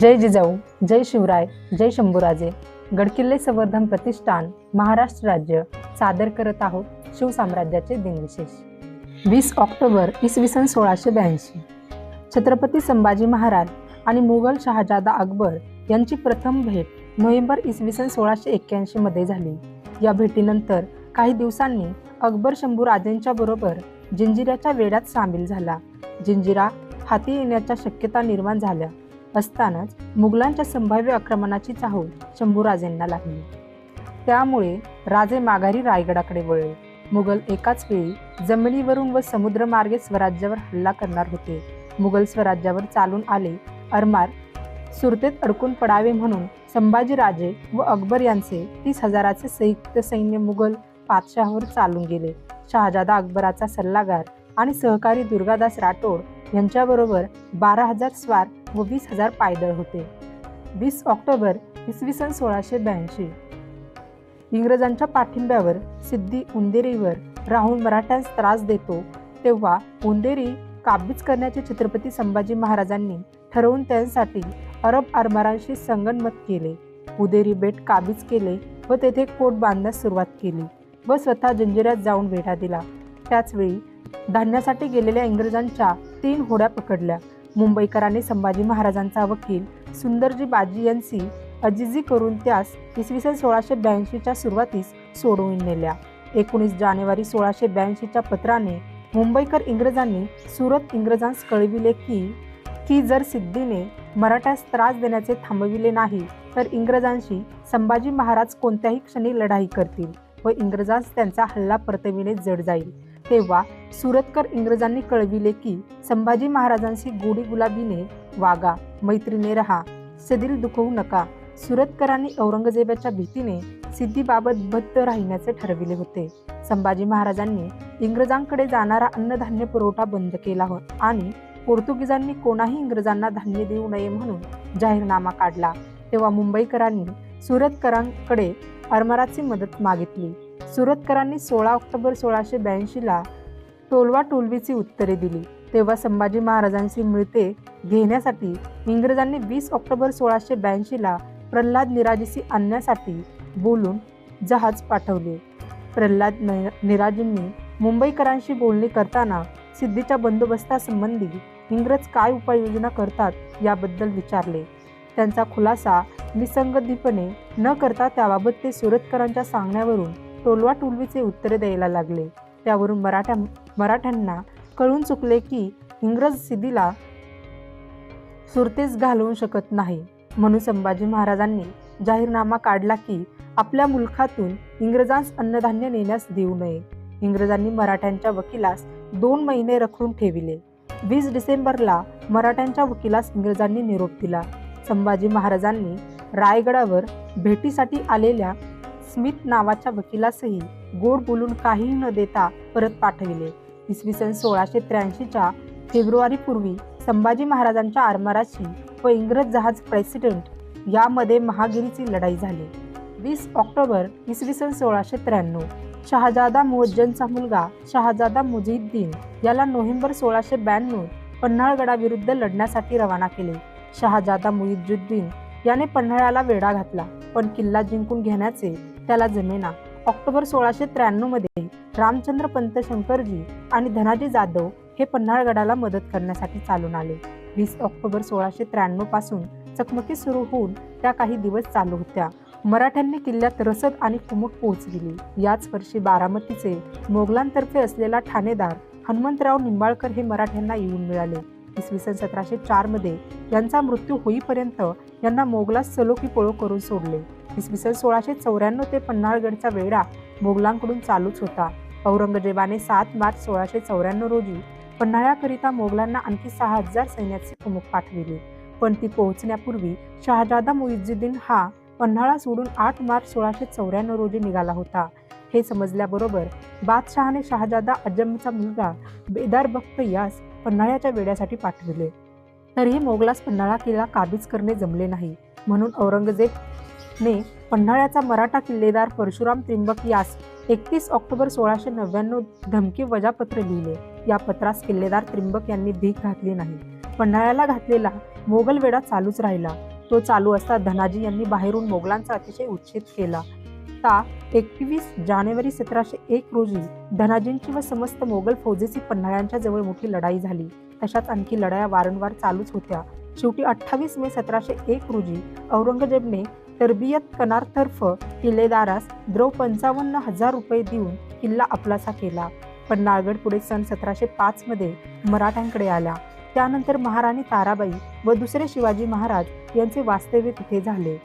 जय जिजाऊ जय शिवराय जय शंभूराजे. गडकिल्ले संवर्धन प्रतिष्ठान महाराष्ट्र राज्य. सादर करत आहोत शिवसाम्राज्याचे दिनविशेष. वीस ऑक्टोबर इसवी सन सोळाशे ब्याऐंशी. छत्रपती संभाजी महाराज आणि मुघल शहाजादा अकबर यांची प्रथम भेट नोव्हेंबर इसवी सन सोळाशे एक्क्याऐंशीमध्ये झाली. या भेटीनंतर काही दिवसांनी अकबर शंभूराजेंच्या बरोबर जिंजिऱ्याच्या वेढ्यात सामील झाला. जिंजिरा हाती येण्याच्या शक्यता निर्माण झाल्या. असतानाच मुघलांच्या संभाव्य आक्रमणाची चाहूल शंभूराजेंना लागली. त्यामुळे राजे माघारी रायगडाकडे वळले. मुघल एकाच वेळी जमिनीवरून व समुद्रमार्गे स्वराज्यावर हल्ला करणार होते. मुघल स्वराज्यावर चालून आले अरमार सुरतेत अडकून पडावे म्हणून संभाजीराजे व अकबर यांचे तीस हजाराचे संयुक्त सैन्य मुघल पातशाहवर चालून गेले. शहाजादा अकबराचा सल्लागार आणि सहकारी दुर्गादास राठोड यांच्याबरोबर बारा हजार स्वार व वीस हजार पायदळ होते. वीस ऑक्टोबर इसवी सन सोळाशे ब्याऐंशी. इंग्रजांच्या पाठिंब्यावर सिद्धी उंदेरीवर राहून मराठ्यांस त्रास देतो तेव्हा उंदेरी काबीज करण्याचे छत्रपती संभाजी महाराजांनी ठरवून त्यांसाठी अरब आरमारांशी संगणमत केले. उदेरी बेट काबीज केले व तेथे कोट बांधण्यास सुरुवात केली व स्वतः जंजिऱ्यात जाऊन वेढा दिला. त्याचवेळी धान्यासाठी गेलेल्या इंग्रजांच्या तीन होड्या पकडल्या. मुंबईकरांनी संभाजी महाराजांचा वकील सुंदरजी बाजी यांची अजिजी करून त्यास इसवी सन सोळाशे ब्याऐंशीच्या सुरुवातीस सोडवून नेल्या. एकोणीस जानेवारी सोळाशे ब्याऐंशीच्या पत्राने मुंबईकर इंग्रजांनी सुरत इंग्रजांस कळविले की की जर सिद्धीने मराठ्यास त्रास देण्याचे थांबविले नाही तर इंग्रजांशी संभाजी महाराज कोणत्याही क्षणी लढाई करतील व इंग्रजांस त्यांचा हल्ला परतविणे जड जाईल. तेव्हा सुरतकर इंग्रजांनी कळविले की संभाजी महाराजांशी गोडी गुलाबीने वागा मैत्रीने रहा सदिल दुखवू नका. सुरतकरांनी औरंगजेबाच्या भीतीने सिद्धीबाबत बद्ध राहण्याचे ठरविले होते. संभाजी महाराजांनी इंग्रजांकडे जाणारा अन्नधान्य पुरवठा बंद केला होता आणि पोर्तुगीजांनी कोणाही इंग्रजांना धान्य देऊ नये म्हणून जाहीरनामा काढला. तेव्हा मुंबईकरांनी सुरतकरांकडे अरमराची मदत मागितली. सुरतकरांनी सोळा ऑक्टोबर सोळाशे ब्याऐंशीला टोलवा टोलवीची उत्तरे दिली. तेव्हा संभाजी महाराजांशी मिळते घेण्यासाठी इंग्रजांनी वीस ऑक्टोबर सोळाशे ब्याऐंशीला प्रल्हाद निराजीशी आणण्यासाठी बोलून जहाज पाठवले. प्रल्हाद निराजींनी मुंबईकरांशी बोलणी करताना सिद्धीच्या बंदोबस्तासंबंधी इंग्रज काय उपाययोजना करतात याबद्दल विचारले. त्यांचा खुलासा निसंगतीपणे न करता त्याबाबत ते सुरतकरांच्या सांगण्यावरून टोलवा टोलवीचे उत्तरे द्यायला लागले. त्यावरून मराठ्या मराठ्यांना कळून चुकले की इंग्रज सिद्धीला सुरतेस घालवू शकत नाही. म्हणून संभाजी महाराजांनी जाहीरनामा काढला की आपल्या मुलखातून इंग्रजांस अन्नधान्य नेण्यास देऊ नये. इंग्रजांनी मराठ्यांच्या वकिलास दोन महिने रखडून ठेविले. वीस डिसेंबरला मराठ्यांच्या वकिलास इंग्रजांनी निरोप दिला. संभाजी महाराजांनी रायगडावर भेटीसाठी आलेल्या स्मिथ नावाच्या वकिलासही गोड बोलून काहीही न देता परत पाठविले. इसवी सन सोळाशे त्र्याऐंशीच्या फेब्रुवारीपूर्वी संभाजी महाराजांच्या आरमाराची व इंग्रज जहाज प्रेसिडेंट यामध्ये महागिरीची लढाई झाली. वीस ऑक्टोबर इसवी सन सोळाशे त्र्याण्णव शहाजादा मुहज्जनचा मुलगा शहाजादा मुजिद्दीन याला नोव्हेंबर सोळाशे ब्याण्णव पन्हाळगडाविरुद्ध लढण्यासाठी रवाना केले. शहाजादा मुइजुद्दीन याने पन्हाळ्याला वेढा घातला पण किल्ला जिंकून घेण्याचे त्याला जमेना. ऑक्टोबर सोळाशे त्र्याण्णवमध्ये रामचंद्र पंत शंकरजी आणि धनाजी जाधव हे पन्हाळगडाला मदत करण्यासाठी चालून आले. वीस ऑक्टोबर सोळाशे त्र्याण्णवपासून चकमकी सुरू होऊन त्या काही दिवस चालू होत्या. मराठ्यांनी किल्ल्यात रसद आणि कुमक पोहोचविली. याच वर्षी बारामतीचे मोगलांतर्फे असलेला ठाणेदार हनुमंतराव निंबाळकर हे मराठ्यांना येऊन मिळाले. इसवी सन सतराशे चारमध्ये यांचा मृत्यू होईपर्यंत यांना मोगलास सलोकी पोळो करून सोडले. इसवी सन सोळाशे चौऱ्याण्णव ते पन्हाळगडचा वेढा मोगलांकडून चालूच होता. औरंगजेबाने सात मार्च सोळाशे चौऱ्याण्णव रोजी पन्हाळ्याकरिता मोगलांना आणखी सहा हजार सैन्याचे प्रमुख पाठविले. पण ती पोहोचण्यापूर्वी शहाजादा मुइजुद्दीन हा पन्हाळा सोडून आठ मार्च सोळाशे चौऱ्याण्णव रोजी निघाला होता. हे समजल्याबरोबर बादशहाने शहाजादा अजमचा मुलगा बेदार बख्त यास पन्हाळ्याच्या वेड्यासाठी पाठविले. तरीही मोगलास पन्हाळा किल्ला काबीज करणे जमले नाही. म्हणून औरंगजेबने पन्हाळ्याचा मराठा किल्लेदार परशुराम त्रिंबक यास एकतीस ऑक्टोबर सोळाशे नव्याण्णव धमकी वजापत्र लिहिले. या पत्रास किल्लेदार त्रिंबक यांनी भीक घातली नाही. पन्हाळ्याला घातलेला मोगल वेढा चालूच राहिला. तो चालू असता धनाजी यांनी बाहेरून मोगलांचा अतिशय उच्छेद केला. आता एकवीस जानेवारी सतराशे एक रोजी धनाजींची व समस्त मोगल फौजेची पन्हाळ्यांच्या जवळ मोठी लढाई झाली. तशाच आणखी लढाया वारंवार चालूच होत्या. शेवटी अठ्ठावीस मे सतराशे एक रोजी औरंगजेबने तरबियत कनारतर्फ किल्लेदारास द्रव पंचावन्न हजार रुपये देऊन किल्ला आपलासा केला. पन्हाळगड पुढे सन सतराशे पाच मध्ये मराठ्यांकडे आला. त्यानंतर महाराणी ताराबाई व दुसरे शिवाजी महाराज यांचे वास्तव्य तिथे झाले.